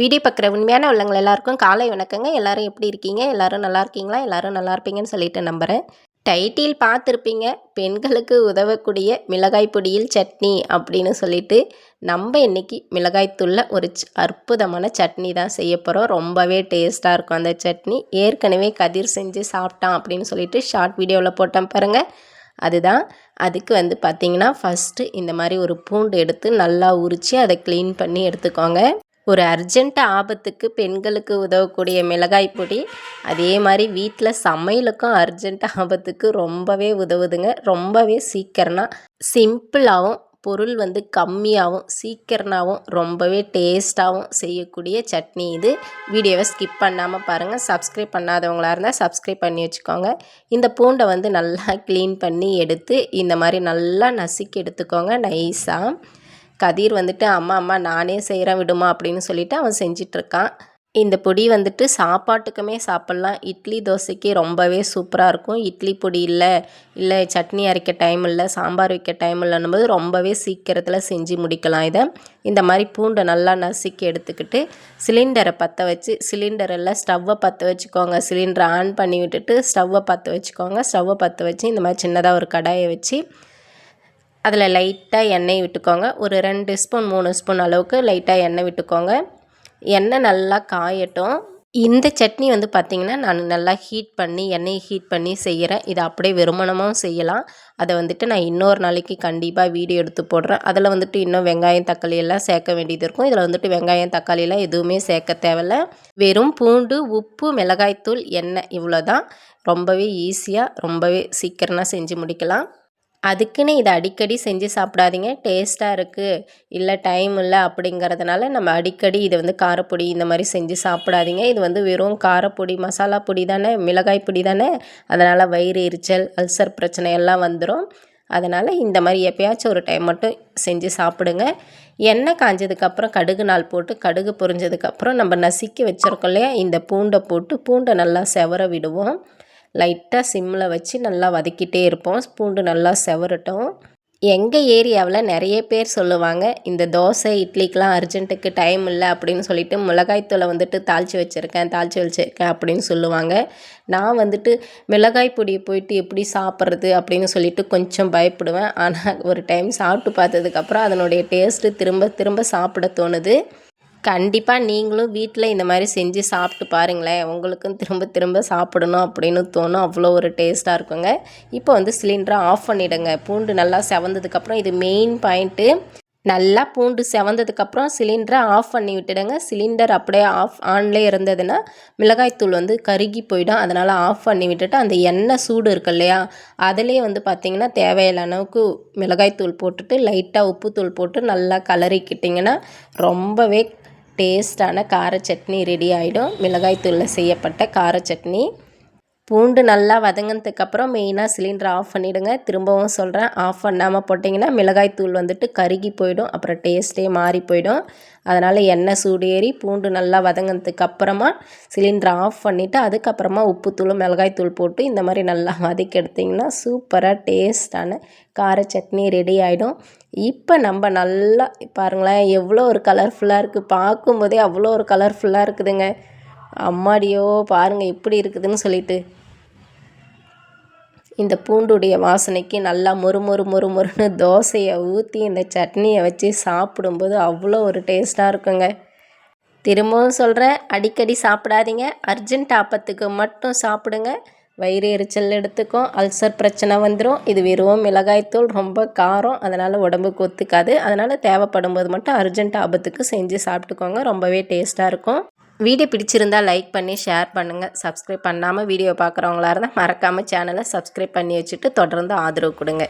Video பார்க்குற உண்மையான உள்ளவங்க எல்லாருக்கும் காலை வணக்கங்க. எல்லாரும் எப்படி இருக்கீங்க? எல்லாரும் நல்லா இருக்கீங்களா? எல்லாரும் நல்லா இருப்பீங்கன்னு சொல்லிட்டு நம்புகிறேன் டைட்டில் பார்த்துருப்பீங்க. பெண்களுக்கு உதவக்கூடிய மிளகாய் பொடியில் சட்னி அப்படின்னு சொல்லிட்டு நம்ம இன்றைக்கி மிளகாய்த்தூளில் ஒரு ச- அற்புதமான சட்னி தான் செய்ய போகிறோம் ரொம்பவே டேஸ்ட்டாக இருக்கும் அந்த சட்னி. ஏற்கனவே கதிர் செஞ்சு சாப்பிட்டான் அப்படின்னு சொல்லிட்டு ஷார்ட் வீடியோவில் போட்டேன் பாருங்கள் அதுதான். அதுக்கு வந்து பார்த்திங்கன்னா ஃபஸ்ட்டு இந்த மாதிரி ஒரு பூண்டு எடுத்து நல்லா உரித்து அதை க்ளீன் பண்ணி எடுத்துக்கோங்க. ஒரு அர்ஜென்ட் ஆபத்துக்கு பெண்களுக்கு உதவக்கூடிய மிளகாய் பொடி. அதே மாதிரி வீட்டில் சமையலுக்கும் அர்ஜென்ட் ஆபத்துக்கு ரொம்பவே உதவுதுங்க. ரொம்பவே சீக்கிரம்னா சிம்பிளாகவும் பொருள் வந்து கம்மியாகவும் சீக்கிரமாகவும் ரொம்பவே டேஸ்ட்டாகவும் செய்யக்கூடிய சட்னி இது. வீடியோவை ஸ்கிப் பண்ணாமல் பாருங்கள் சப்ஸ்கிரைப் பண்ணாதவங்களாக இருந்தால் சப்ஸ்கிரைப் பண்ணி வச்சுக்கோங்க. இந்த பூண்டை வந்து நல்லா க்ளீன் பண்ணி எடுத்து இந்த மாதிரி நல்லா நசுக்கி எடுத்துக்கோங்க நைஸாக கதிர் வந்துட்டு அம்மா அம்மா நானே செய்கிறேன் விடுமா? அப்படின்னு சொல்லிட்டு அவன் செஞ்சிட்ருக்கான். இந்த பொடி வந்துட்டு சாப்பாட்டுக்குமே சாப்பிட்லாம். இட்லி தோசைக்கு ரொம்பவே சூப்பராக இருக்கும். இட்லி பொடி இல்லை இல்லை சட்னி அரைக்க டைம் இல்லை சாம்பார் வைக்க டைம் இல்லைன்னும் போது ரொம்பவே சீக்கிரத்தில் செஞ்சு முடிக்கலாம் இதை. இந்த மாதிரி பூண்டை நல்லா நசுக்கி எடுத்துக்கிட்டு சிலிண்டரை பற்ற வச்சு சிலிண்டரில் ஸ்டவ்வை பற்ற வச்சுக்கோங்க. சிலிண்டரை ஆன் பண்ணி விட்டுட்டு ஸ்டவ்வை பற்ற வச்சுக்கோங்க. ஸ்டவ்வை பற்ற வச்சு இந்த மாதிரி சின்னதாக ஒரு கடாயை வச்சு அதில் லைட்டாக எண்ணெய் விட்டுக்கோங்க. ஒரு ரெண்டு ஸ்பூன் மூணு ஸ்பூன் அளவுக்கு லைட்டாக எண்ணெய் விட்டுக்கோங்க. எண்ணெய் நல்லா காயட்டும். இந்த சட்னி வந்து பார்த்திங்கன்னா நான் நல்லா ஹீட் பண்ணி எண்ணெயை ஹீட் பண்ணி செய்கிறேன். இதை அப்படியே வெறுமனமும் செய்யலாம். அதை வந்துட்டு நான் இன்னொரு நாளைக்கு கண்டிப்பாக வீடியோ எடுத்து போடுறேன். அதில் வந்துட்டு இன்னும் வெங்காயம் தக்காளி எல்லாம் சேர்க்க வேண்டியது இருக்கும். இதில் வந்துட்டு வெங்காயம் தக்காளியெல்லாம் எதுவுமே சேர்க்க தேவையில்ல. வெறும் பூண்டு உப்பு மிளகாய்த்தூள் எண்ணெய் இவ்வளோ தான் ரொம்பவே ஈஸியாக ரொம்பவே சீக்கிரமாக செஞ்சு முடிக்கலாம். அதுக்குன்னு இதை அடிக்கடி செஞ்சு சாப்பிடாதீங்க. டேஸ்ட்டாக இருக்குது இல்லை டைம் இல்லை அப்படிங்கிறதுனால நம்ம அடிக்கடி இதை வந்து காரப்பொடி இந்த மாதிரி செஞ்சு சாப்பிடாதீங்க. இது வந்து வெறும் காரப்பொடி மசாலா பொடி தானே மிளகாய் பொடி தானே. அதனால் வயிறு எரிச்சல் அல்சர் பிரச்சனை எல்லாம் வந்துடும் அதனால் இந்த மாதிரி எப்பயாச்சும் ஒரு டைம் மட்டும் செஞ்சு சாப்பிடுங்க. எண்ணெய் காஞ்சதுக்கப்புறம் கடுகு நாள் போட்டு கடுகு பொரிஞ்சதுக்கப்புறம் நம்ம நசுக்கி வச்சுருக்கோம் இல்லையா? இந்த பூண்டை போட்டு பூண்டை நல்லா செவர விடுவோம். லைட்டாக சிம்மில் வச்சு நல்லா வதக்கிட்டே இருப்போம். பூண்டு நல்லா செவரட்டும். எங்கள் ஏரியாவில் நிறைய பேர் சொல்லுவாங்க இந்த தோசை இட்லிக்கெலாம் அர்ஜென்ட்டுக்கு டைம் இல்லை அப்படின்னு சொல்லிட்டு மிளகாய்த்தூளை வந்துட்டு தாளித்து வச்சுருக்கேன் தாளித்து வச்சுருக்கேன் அப்படின்னு சொல்லுவாங்க. நான் வந்துட்டு மிளகாய் பொடியை போயிட்டு எப்படி சாப்பிட்றது அப்படின்னு சொல்லிட்டு கொஞ்சம் பயப்படுவேன். ஆனால் ஒரு டைம் சாப்பிட்டு பார்த்ததுக்கப்புறம் அதனுடைய டேஸ்ட்டு திரும்ப திரும்ப சாப்பிட தோணுது. கண்டிப்பாக நீங்களும் வீட்டில் இந்த மாதிரி செஞ்சு சாப்பிட்டு பாருங்களேன். உங்களுக்கும் திரும்ப திரும்ப சாப்பிடணும் அப்படின்னு தோணும். அவ்வளோ ஒரு டேஸ்ட்டாக இருக்குங்க. இப்போ வந்து சிலிண்டரை ஆஃப் பண்ணிவிடுங்க பூண்டு நல்லா செவந்ததுக்கப்புறம் இது மெயின் பாயிண்ட்டு நல்லா பூண்டு செவந்ததுக்கப்புறம் சிலிண்டரை ஆஃப் பண்ணி விட்டுடுங்க. சிலிண்டர் அப்படியே ஆஃப் ஆன்லேயே இருந்ததுன்னா மிளகாய்த்தூள் வந்து கருகி போயிடும். அதனால் ஆஃப் பண்ணி விட்டுட்டு அந்த எண்ணெய் சூடு இருக்கு இல்லையா? அதிலே வந்து பார்த்திங்கன்னா தேவையான அளவுக்கு மிளகாய்த்தூள் போட்டுட்டு லைட்டாக உப்புத்தூள் போட்டு நல்லா கலரிக்கிட்டிங்கன்னா ரொம்பவே டேஸ்டான கார சட்னி ரெடி ஆகிடும் மிளகாய்த்தூளில் செய்யப்பட்ட கார சட்னி. பூண்டு நல்லா வதங்கினதுக்கப்புறம் மெயினாக சிலிண்டரை ஆஃப் பண்ணிவிடுங்க திரும்பவும் சொல்கிறேன் ஆஃப் பண்ணாமல் போட்டிங்கன்னா மிளகாய்த்தூள் வந்துட்டு கருகி போயிடும் அப்புறம் டேஸ்ட்டே மாறி போயிடும். அதனால் எண்ணெய் சூடேறி பூண்டு நல்லா வதங்கினதுக்கப்புறமா சிலிண்டரை ஆஃப் பண்ணிவிட்டு அதுக்கப்புறமா உப்புத்தூளும் மிளகாய்த்தூள் போட்டு இந்த மாதிரி நல்லா வதக்கி எடுத்திங்கன்னா சூப்பராக டேஸ்டான கார சட்னி ரெடி ஆகிடும் இப்போ நம்ம நல்லா பாருங்களேன் எவ்வளோ ஒரு கலர்ஃபுல்லாக இருக்குது பார்க்கும்போதே அவ்வளோ ஒரு கலர்ஃபுல்லாக இருக்குதுங்க. அம்மாடியோ பாருங்கள் எப்படி இருக்குதுன்னு சொல்லிட்டு. இந்த பூண்டுடைய வாசனைக்கு நல்லா மொறு மொறு மொறு மொறுன்னு தோசையை ஊற்றி இந்த சட்னியை வச்சு சாப்பிடும்போது அவ்வளோ ஒரு டேஸ்ட்டாக இருக்குங்க. திரும்பவும் சொல்கிறேன் அடிக்கடி சாப்பிடாதீங்க. அர்ஜென்ட் ஆப்பத்துக்கு மட்டும் சாப்பிடுங்க. வயிறு எரிச்சல் எடுத்துக்கும் அல்சர் பிரச்சனை வந்துடும் இது வெறும் மிளகாய்த்தூள் ரொம்ப காரம். அதனால் உடம்புக்கு ஒத்துக்காது. அதனால் தேவைப்படும் போது மட்டும் அர்ஜென்ட் ஆபத்துக்கு செஞ்சு சாப்பிட்டுக்கோங்க. ரொம்பவே டேஸ்ட்டாக இருக்கும். வீடியோ பிடிச்சிருந்தா லைக் பண்ணி ஷேர் பண்ணுங்கள் சப்ஸ்கிரைப் பண்ணாமல் வீடியோ பார்க்குறவங்களா இருந்தால் மறக்காமல் சேனலை சப்ஸ்கிரைப் பண்ணி வச்சுட்டு தொடர்ந்து ஆதரவு கொடுங்க.